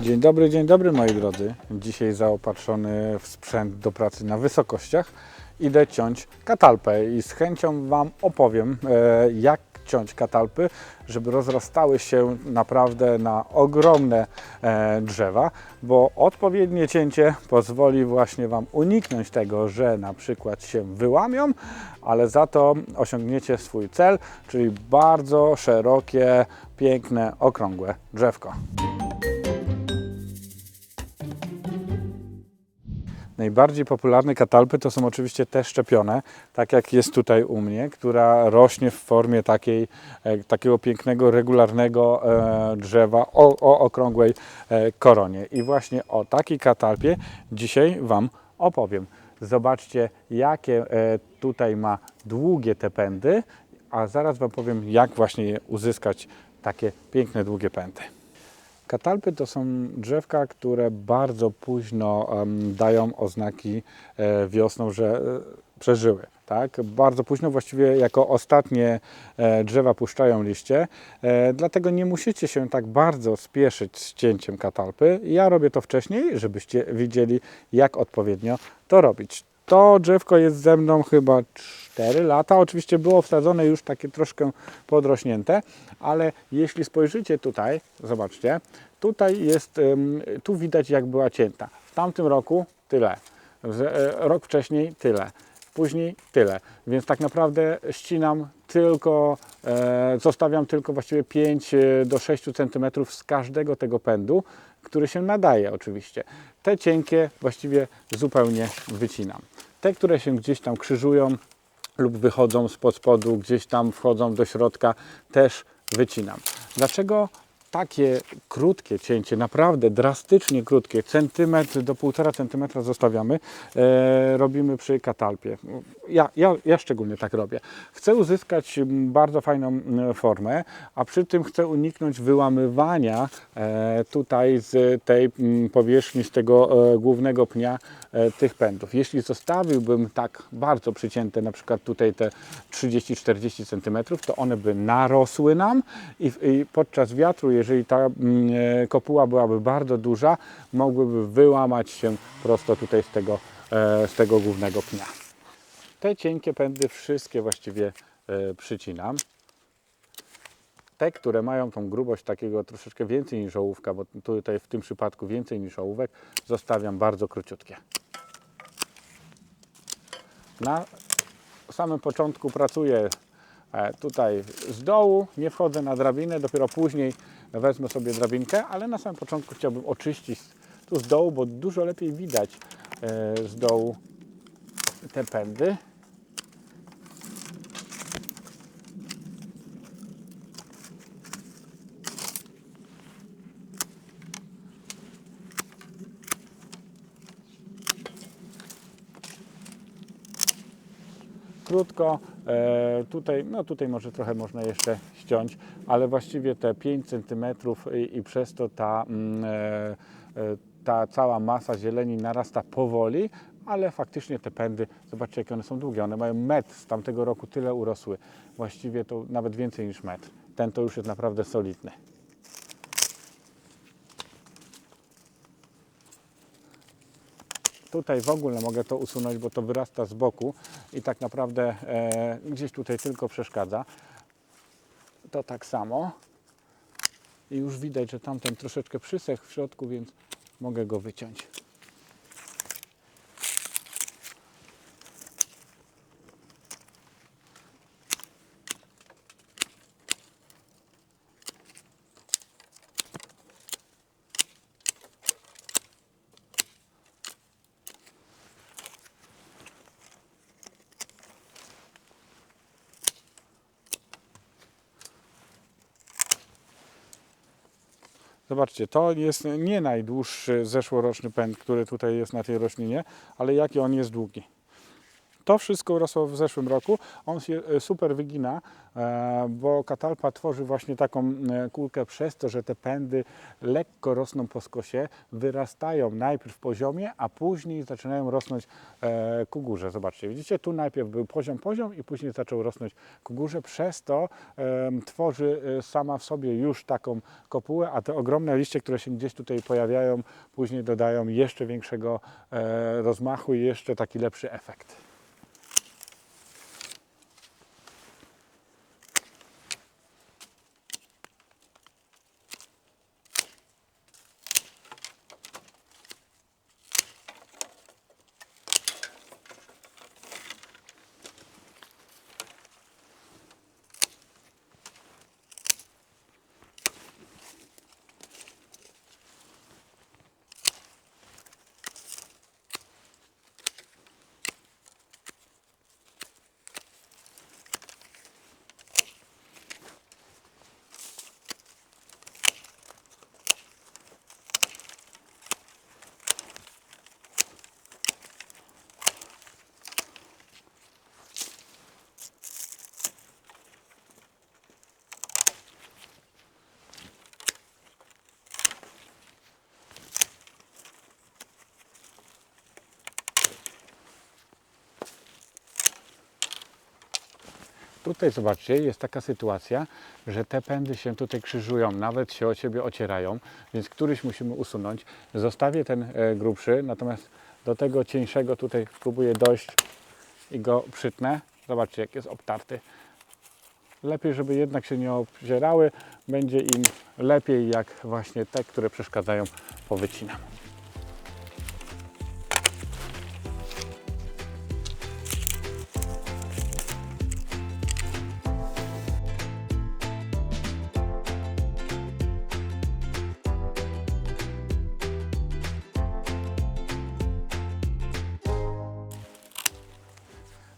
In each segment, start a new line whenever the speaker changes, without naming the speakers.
Dzień dobry, dzień dobry moi drodzy. Dzisiaj zaopatrzony w sprzęt do pracy na wysokościach idę ciąć katalpę i z chęcią Wam opowiem e, jak ciąć katalpy, żeby rozrastały się naprawdę na ogromne e, drzewa, bo odpowiednie cięcie pozwoli właśnie Wam uniknąć tego, że na przykład się wyłamią, ale za to osiągniecie swój cel, czyli bardzo szerokie, piękne, okrągłe drzewko. Najbardziej popularne katalpy to są oczywiście te szczepione, tak jak jest tutaj u mnie, która rośnie w formie takiej, e, takiego pięknego, regularnego e, drzewa o, o okrągłej e, koronie. I właśnie o takiej katalpie dzisiaj Wam opowiem. Zobaczcie, jakie tutaj ma długie te pędy, a zaraz Wam powiem, jak właśnie je uzyskać takie piękne, długie pędy. Katalpy to są drzewka, które bardzo późno dają oznaki e, wiosną, że e, przeżyły. Tak? Bardzo późno, właściwie jako ostatnie e, drzewa puszczają liście, dlatego nie musicie się tak bardzo spieszyć z cięciem katalpy. Ja robię to wcześniej, żebyście widzieli, jak odpowiednio to robić. To drzewko jest ze mną chyba 4 lata. Oczywiście było wsadzone już takie troszkę podrośnięte, ale jeśli spojrzycie tutaj, zobaczcie, tutaj jest, tu widać jak była cięta. W tamtym roku tyle, e, rok wcześniej tyle, później tyle. Więc tak naprawdę ścinam tylko, e, zostawiam tylko właściwie 5 do 6 cm z każdego tego pędu, który się nadaje oczywiście. Te cienkie właściwie zupełnie wycinam. Te, które się gdzieś tam krzyżują lub wychodzą spod spodu, gdzieś tam wchodzą do środka, też wycinam. Dlaczego takie krótkie cięcie, naprawdę drastycznie krótkie, centymetr do półtora centymetra zostawiamy, e, robimy przy katalpie. Ja, ja, ja szczególnie tak robię. Chcę uzyskać mm, bardzo fajną mm, formę, a przy tym chcę uniknąć wyłamywania e, tutaj z tej mm, powierzchni, z tego e, głównego pnia e, tych pędów. Jeśli zostawiłbym tak bardzo przycięte, na przykład tutaj te 30-40 cm, to one by narosły nam i, i podczas wiatru, jeżeli ta mm, e, kopuła byłaby bardzo duża, mogłyby wyłamać się prosto tutaj z tego, e, z tego głównego pnia. Te cienkie pędy wszystkie właściwie e, przycinam. Te, które mają tą grubość takiego troszeczkę więcej niż ołówka, bo tutaj w tym przypadku więcej niż ołówek, zostawiam bardzo króciutkie. Na samym początku pracuję tutaj z dołu, nie wchodzę na drabinę, dopiero później wezmę sobie drabinkę, ale na samym początku chciałbym oczyścić tu z dołu, bo dużo lepiej widać e, z dołu te pędy. Krótko. E, tutaj, no tutaj może trochę można jeszcze ściąć, ale właściwie te 5 cm i, i przez to ta, mm, e, e, ta cała masa zieleni narasta powoli, ale faktycznie te pędy, zobaczcie jakie one są długie, one mają metr, z tamtego roku tyle urosły, właściwie to nawet więcej niż metr. Ten to już jest naprawdę solidny. Tutaj w ogóle mogę to usunąć, bo to wyrasta z boku i tak naprawdę e, gdzieś tutaj tylko przeszkadza. To tak samo. I już widać, że tamten troszeczkę przysechł w środku, więc mogę go wyciąć. Zobaczcie, to jest nie najdłuższy zeszłoroczny pęd, który tutaj jest na tej roślinie, ale jaki on jest długi. To wszystko rosło w zeszłym roku. On się e, super wygina, e, bo katalpa tworzy właśnie taką e, kulkę przez to, że te pędy lekko rosną po skosie, wyrastają najpierw w poziomie, a później zaczynają rosnąć ku górze. Zobaczcie, widzicie, tu najpierw był poziom, poziom i później zaczął rosnąć ku górze. Przez to tworzy sama w sobie już taką kopułę, a te ogromne liście, które się gdzieś tutaj pojawiają, później dodają jeszcze większego rozmachu i jeszcze taki lepszy efekt. Tutaj zobaczcie, jest taka sytuacja, że te pędy się tutaj krzyżują, nawet się o siebie ocierają, więc któryś musimy usunąć. Zostawię ten e, grubszy, natomiast do tego cieńszego tutaj spróbuję dojść i go przytnę. Zobaczcie, jak jest obtarty. Lepiej, żeby jednak się nie obzierały, będzie im lepiej, jak właśnie te, które przeszkadzają, powycinam.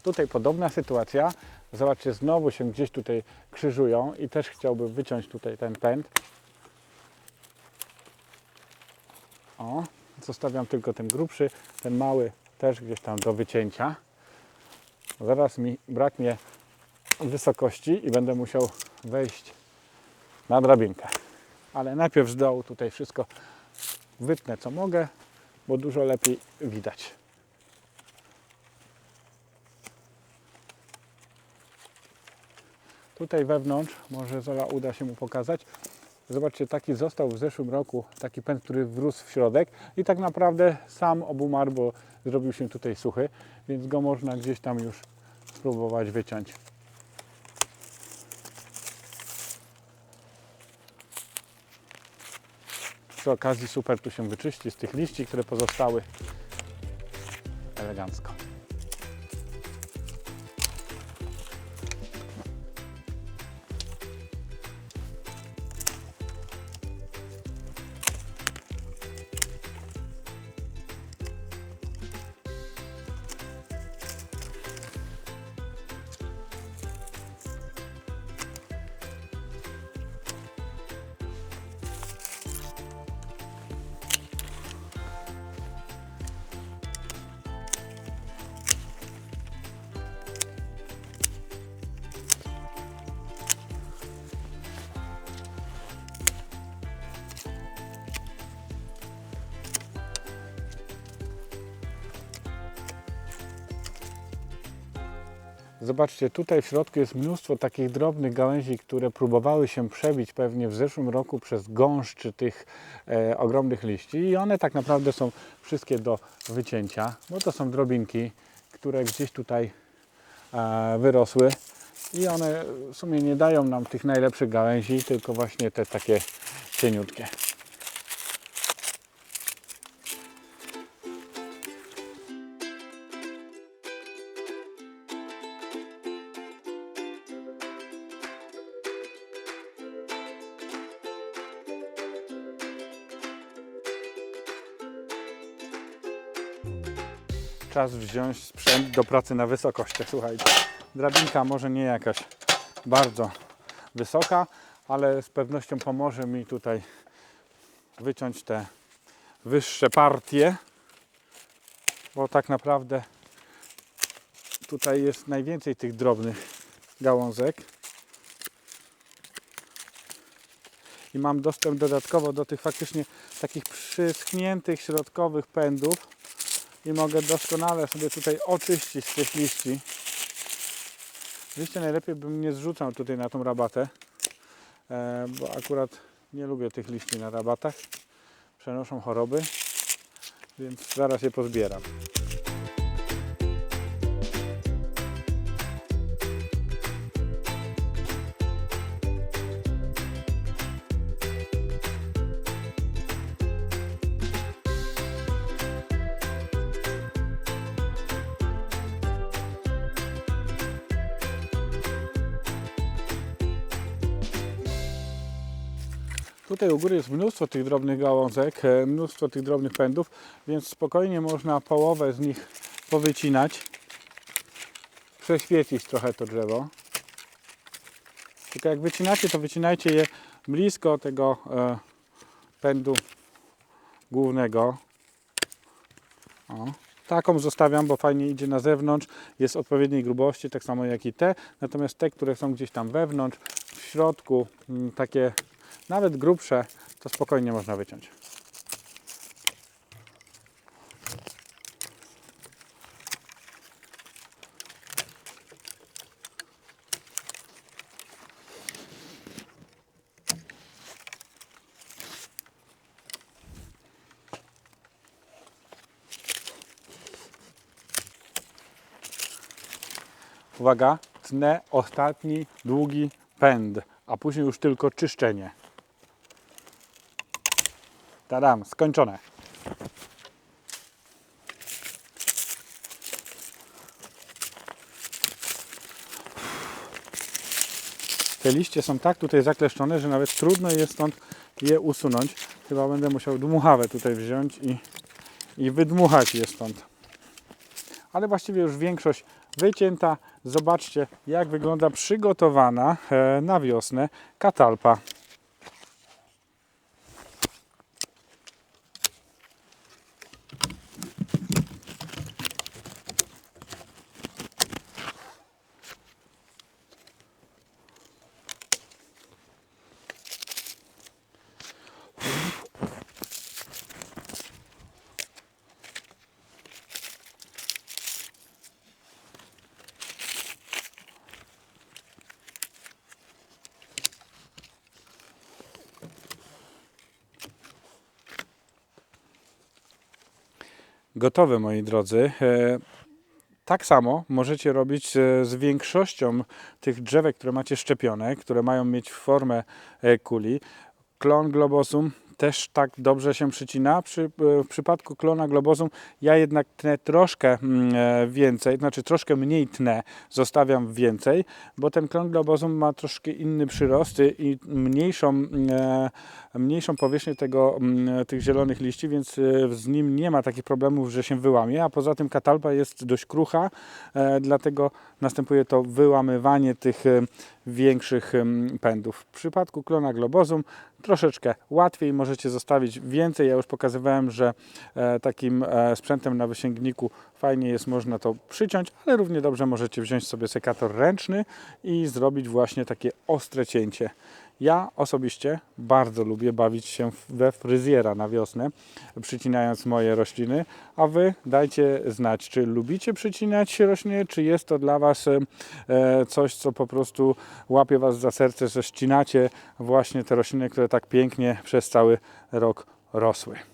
Tutaj podobna sytuacja. Zobaczcie, znowu się gdzieś tutaj krzyżują i też chciałbym wyciąć tutaj ten pęd. O, zostawiam tylko ten grubszy, ten mały też gdzieś tam do wycięcia. Zaraz mi braknie wysokości i będę musiał wejść na drabinkę. Ale najpierw z dołu tutaj wszystko wytnę co mogę, bo dużo lepiej widać. Tutaj wewnątrz, może Zola uda się mu pokazać. Zobaczcie, taki został w zeszłym roku, taki pęd, który wrósł w środek i tak naprawdę sam obumarł, bo zrobił się tutaj suchy, więc go można gdzieś tam już spróbować wyciąć. Przy okazji super tu się wyczyści z tych liści, które pozostały elegancko. Zobaczcie, tutaj w środku jest mnóstwo takich drobnych gałęzi, które próbowały się przebić pewnie w zeszłym roku przez gąszczy tych e, ogromnych liści i one tak naprawdę są wszystkie do wycięcia, bo to są drobinki, które gdzieś tutaj e, wyrosły i one w sumie nie dają nam tych najlepszych gałęzi, tylko właśnie te takie cieniutkie. Czas wziąć sprzęt do pracy na wysokościach. Słuchajcie, drabinka może nie jakaś bardzo wysoka, ale z pewnością pomoże mi tutaj wyciąć te wyższe partie, bo tak naprawdę tutaj jest najwięcej tych drobnych gałązek. I mam dostęp dodatkowo do tych faktycznie takich przyschniętych środkowych pędów i mogę doskonale sobie tutaj oczyścić z tych liści. Oczywiście najlepiej bym nie zrzucał tutaj na tą rabatę, e, bo akurat nie lubię tych liści na rabatach. Przenoszą choroby, więc zaraz je pozbieram. Tutaj u góry jest mnóstwo tych drobnych gałązek, e, mnóstwo tych drobnych pędów, więc spokojnie można połowę z nich powycinać, przeświecić trochę to drzewo. Tylko jak wycinacie, to wycinajcie je blisko tego e, pędu głównego. O. Taką zostawiam, bo fajnie idzie na zewnątrz, jest odpowiedniej grubości, tak samo jak i te. Natomiast te, które są gdzieś tam wewnątrz, w środku, mm, takie nawet grubsze, to spokojnie można wyciąć. Uwaga, tnę ostatni długi pęd, a później już tylko czyszczenie. Tadam, skończone. Te liście są tak tutaj zakleszczone, że nawet trudno jest stąd je usunąć. Chyba będę musiał dmuchawę tutaj wziąć i, i wydmuchać je stąd. Ale właściwie już większość wycięta. Zobaczcie, jak wygląda przygotowana e, na wiosnę katalpa. Gotowe, moi drodzy. E, Tak samo możecie robić e, z większością tych drzewek, które macie szczepione, które mają mieć formę e, kuli. Klon globosum też tak dobrze się przycina. Przy, e, w przypadku klona globosum ja jednak tnę troszkę mm, e, więcej, znaczy troszkę mniej tnę, zostawiam więcej, bo ten klon globosum ma troszkę inny przyrost i mniejszą, e, mniejszą powierzchnię tego, mm, tych zielonych liści, więc z nim nie ma takich problemów, że się wyłamie, a poza tym katalpa jest dość krucha, dlatego następuje to wyłamywanie tych większych pędów. W przypadku klona globosum troszeczkę łatwiej, możecie zostawić więcej. Ja już pokazywałem, że e, takim e, sprzętem na wysięgniku fajnie jest, można to przyciąć, ale równie dobrze możecie wziąć sobie sekator ręczny i zrobić właśnie takie ostre cięcie. Ja osobiście bardzo lubię bawić się we fryzjera na wiosnę, przycinając moje rośliny, a Wy dajcie znać, czy lubicie przycinać rośliny, czy jest to dla Was e, coś, co po prostu łapie Was za serce, że ścinacie właśnie te rośliny, które tak pięknie przez cały rok rosły.